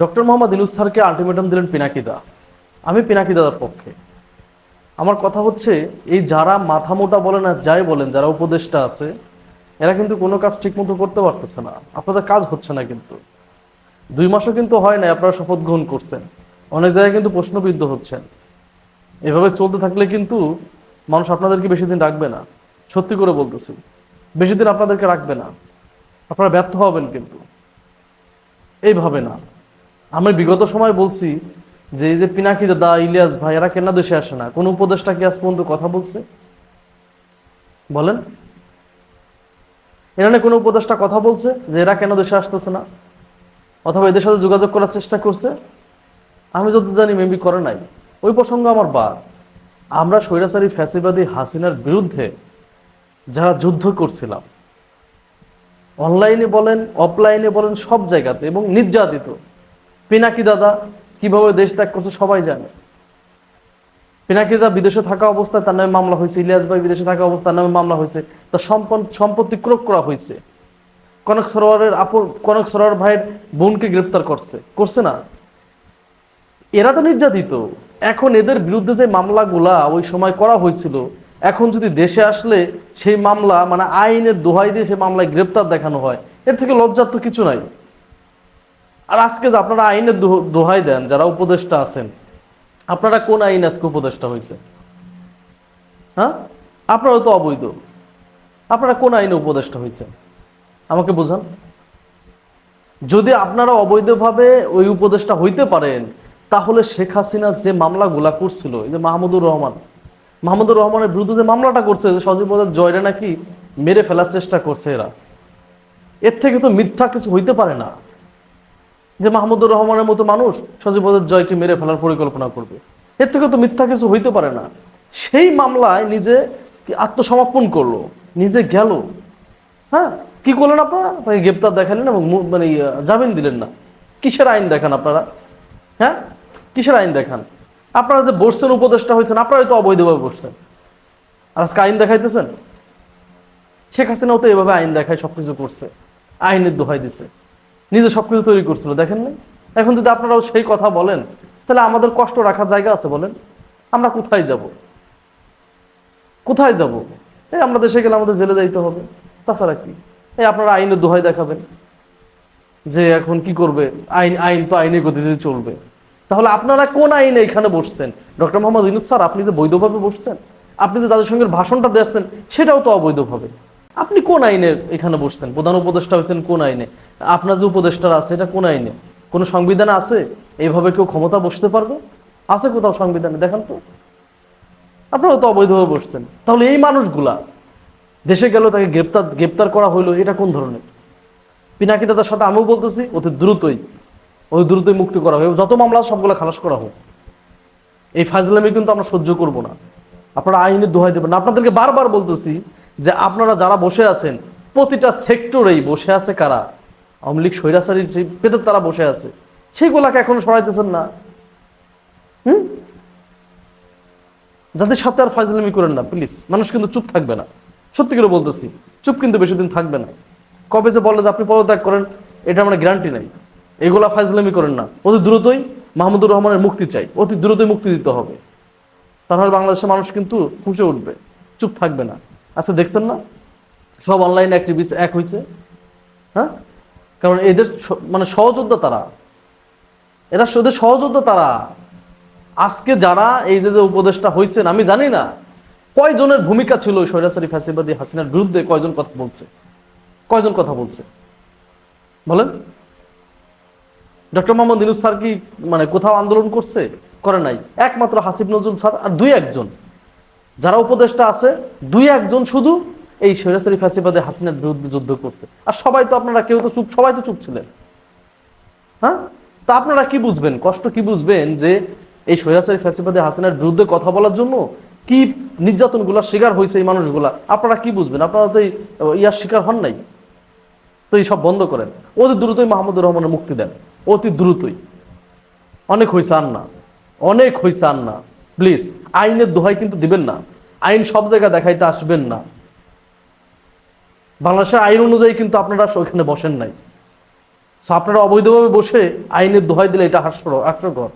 Doctor Mohammad Yunus স্যারকে ultimatum দিলেন পিনাকিদা। আমি পিনাকি দাদার পক্ষে। আমার কথা হচ্ছে, এই যারা মাথা মোটা বলেন আর যাই বলেন, যারা উপদেষ্টা আছে, এরা কিন্তু কোনো কাজ ঠিকমতো করতে পারতেছে না। আপনাদের কাজ হচ্ছে না কিন্তু। দুই মাসও কিন্তু হয় না আপনারা শপথ গ্রহণ করছেন। অনেক জায়গায় কিন্তু প্রশ্নবিদ্ধ হচ্ছেন। এভাবে চলতে থাকলে কিন্তু মানুষ আপনাদেরকে বেশি দিন রাখবে না। সত্যি করে বলতেছি, বেশি দিন আপনাদেরকে রাখবে না। আপনারা ব্যর্থ হবেন কিন্তু। এইভাবে না। আমি বিগত সময় বলছি যে এই যে পিনাকি দাদা, ইলিয়াস ভাই, এরা কেন দেশে আসে না? কোন উপদেষ্টা কি আজ পর্যন্ত কথা বলছে? বলেন। এরা কোনো উপদেষ্টা কথা বলছে যে এরা কেন দেশে আসতেছে না? অথবা এদের সাথে যোগাযোগ করার চেষ্টা করছে? আমি যত জানি মেবি করে নাই। ওই প্রসঙ্গ আমার বাদ। আমরা স্বৈরাচারী ফ্যাসিবাদী হাসিনার বিরুদ্ধে যারা যুদ্ধ করছিলাম অনলাইনে বলেন অফলাইনে বলেন, সব জায়গাতে এবং নির্যাতিত পিনাকি দাদা কীভাবে দেশ ত্যাগ করছে সবাই জানে। পিনাকি দাদা বিদেশে থাকা অবস্থায় তার নামে মামলা হয়েছে, ইলিয়াস ভাই বিদেশে থাকা অবস্থায় তার নামে মামলা হয়েছে, তার সম্পদ- সম্পত্তি ক্রোক করা হয়েছে। কনক সরোয়ারের আপন, কনক সরোয়ার ভাইয়ের বোনকে গ্রেপ্তার করছে করছে না। এরা তো নির্যাতিত। এখন এদের বিরুদ্ধে যে মামলাগুলা ওই সময় করা হয়েছিল, এখন যদি দেশে আসলে সেই মামলা মানে আইনের দোহাই দিয়ে সেই মামলায় গ্রেপ্তার দেখানো হয়, এর থেকে লজ্জার তো কিছু নাই। আর আজকে যে আপনারা আইনের দোহাই দেন, যারা উপদেষ্টা আছেন, আপনারা কোন আইন আজকে উপদেষ্টা হয়েছে হ্যাঁ? আপনারা তো অবৈধ। আপনারা কোন আইনে উপদেষ্টা হয়েছেন আমাকে বোঝান। যদি আপনারা অবৈধভাবে ওই উপদেষ্টা হইতে পারেন, তাহলে শেখ হাসিনা যে মামলাগুলা করছিল, এই যে মাহমুদুর রহমান, মাহমুদুর রহমানের বিরুদ্ধে যে মামলাটা করছে, যে সজীব জয়রে নাকি মেরে ফেলার চেষ্টা করছে এরা, এর থেকে তো মিথ্যা কিছু হইতে পারে না। যে মাহমুদুর রহমানের মতো মানুষ সজীব ওদের জয়কে মেরে ফেলার পরিকল্পনা করবে। এর থেকে তো মিথ্যা কিছু হইতে পারে না। সেই মামলায় নিজে আত্মসমর্পণ করল? নিজে গেল। হ্যাঁ? কি করলেন আপনারা? তাকে গ্রেপ্তার দেখালেন এবং মানে জামিন দিলেন না। কিসের আইন দেখান আপনারা? হ্যাঁ? কিসের আইন দেখান? আপনারা যে বসছেন, উপদেষ্টা হয়েছেন, আপনারাই তো অবৈধভাবে বসছেন। আর আজকে আইন দেখাইতেছেন? শেখ হাসিনাও তো এভাবে আইন দেখায়, সবকিছু করছে। আইনের দোহাই দিছে। নিজে সবকিছু তৈরি করছিল, দেখেন না এখন যদি আপনারাও সেই কথা বলেন, তাহলে আমাদের কষ্ট রাখার জায়গা আছে বলেন। আমরা কোথায় যাব? কোথায় যাব? এই আমরা দেশে গেলে আমাদের জেলে যাইতে হবে। তাছাড়া কি? এই আপনারা আইনের দোহাই দেখাবেন যে এখন কি করবে? আইন আইন তো আইনের গতিতে চলবে। তাহলে আপনারা কোন আইনে এখানে বসছেন? ডক্টর মোহাম্মদ ইনুস স্যার, আপনি যে বৈধভাবে বসছেন, আপনি যে তাদের সঙ্গে ভাষণটা দিচ্ছেন, সেটাও তো অবৈধভাবে। আপনি কোন আইনে এখানে বসছেন? প্রধান উপদেষ্টা হয়েছেন কোন আইনে? আপনার যে উপদেষ্টারা আছে, এটা কোন আইনে? কোন সংবিধানে আছে? এইভাবে কেউ ক্ষমতা বসতে পারবে? আছে কোথাও সংবিধানে? দেখান তো। আপনারা তো অবৈধভাবে বসছেন। তাহলে এই মানুষগুলা দেশে গেল, তাকে গ্রেপ্তার গ্রেপ্তার করা হইল, এটা কোন ধরনের? পিনাকি দাদার সাথে আমিও বলতেছি, অতি দ্রুতই অতি দ্রুতই মুক্তি করা হোক। যত মামলা, সবগুলো খালাস করা হোক। এই ফাজলামি কিন্তু আমরা সহ্য করব না। আপনারা আইনের দোহাই দেবেন। আপনাদেরকে বারবার বলতেছি যে আপনারা যারা বসে আছেন, প্রতিটা সেক্টরেই বসে আছে কারা? আওয়ামী লীগ, স্বৈরাচারী সেই পেতের তারা বসে আছে সেইগুলাকে এখনও সরাইতেছেন না। হুম? যাদের সাথে আর ফাজলামি করেন না প্লিজ মানুষ কিন্তু চুপ থাকবে না। সত্যি করে বলতেছি, চুপ কিন্তু বেশি দিন থাকবে না। কবে যে বললে যে আপনি পদত্যাগ করেন এটা আমরা গ্যারান্টি নাই। এগুলা ফাজলামি করেন না। অতি দ্রুতই মাহমুদুর রহমানের মুক্তি চাই, অতি দ্রুতই মুক্তি দিতে হবে। তাহলে বাংলাদেশের মানুষ কিন্তু ফুসে উঠবে, চুপ থাকবে না। আচ্ছা দেখছেন না? সব অনলাইন অ্যাক্টিভিস্ট এক হয়েছে হ্যাঁ? কারণ এদের মানে সহযোদ্ধা তারা। এরা ওদের সহযোদ্ধা তারা। আজকে যারা এই যে যে উপদেশটা হয়েছেন আমি জানি না কয়জনের ভূমিকা ছিল ওই স্বৈরাচারী ফ্যাসিবাদী হাসিনার বিরুদ্ধে কয়জন কথা বলছে। কয়জন কথা বলছে? বলেন। ডক্টর মোহাম্মদ ইনুস স্যার কি মানে কোথাও আন্দোলন করছে? করে নাই। একমাত্র হাসিব নজরুল স্যার আর দুই একজন। যারা উপদেষ্টা আছে, দুই একজন শুধু এই স্বৈরাচারী ফ্যাসিবাদী হাসিনার বিরুদ্ধে যুদ্ধ করছে। আর সবাই তো আপনারা কেউ তো চুপ, সবাই তো চুপ ছিলেন। হ্যাঁ? তা আপনারা কি বুঝবেন? কষ্ট কি বুঝবেন যে এই স্বৈরাচারী ফ্যাসিবাদী হাসিনার বিরুদ্ধে কথা বলার জন্য কি নির্যাতনগুলোর শিকার হয়েছে এই মানুষগুলা? আপনারা কি বুঝবেন? আপনারা তো ইয়ার শিকার হন নাই। তো এই সব বন্ধ করেন। অতি দ্রুতই মাহমুদুর রহমানের মুক্তি দেন। অতি দ্রুতই। অনেক হয়েছে আর না। অনেক হয়েছে আর না। প্লিজ, আইনের দোহাই কিন্তু দিবেন না। আইন সব জায়গায় দেখাইতে আসবেন না। বাংলাদেশের আইন অনুযায়ী কিন্তু আপনারা ওইখানে বসেন নাই। আপনারা অবৈধভাবে বসে আইনের দোহাই দিলে এটা হাস্যকর হাস্যকর।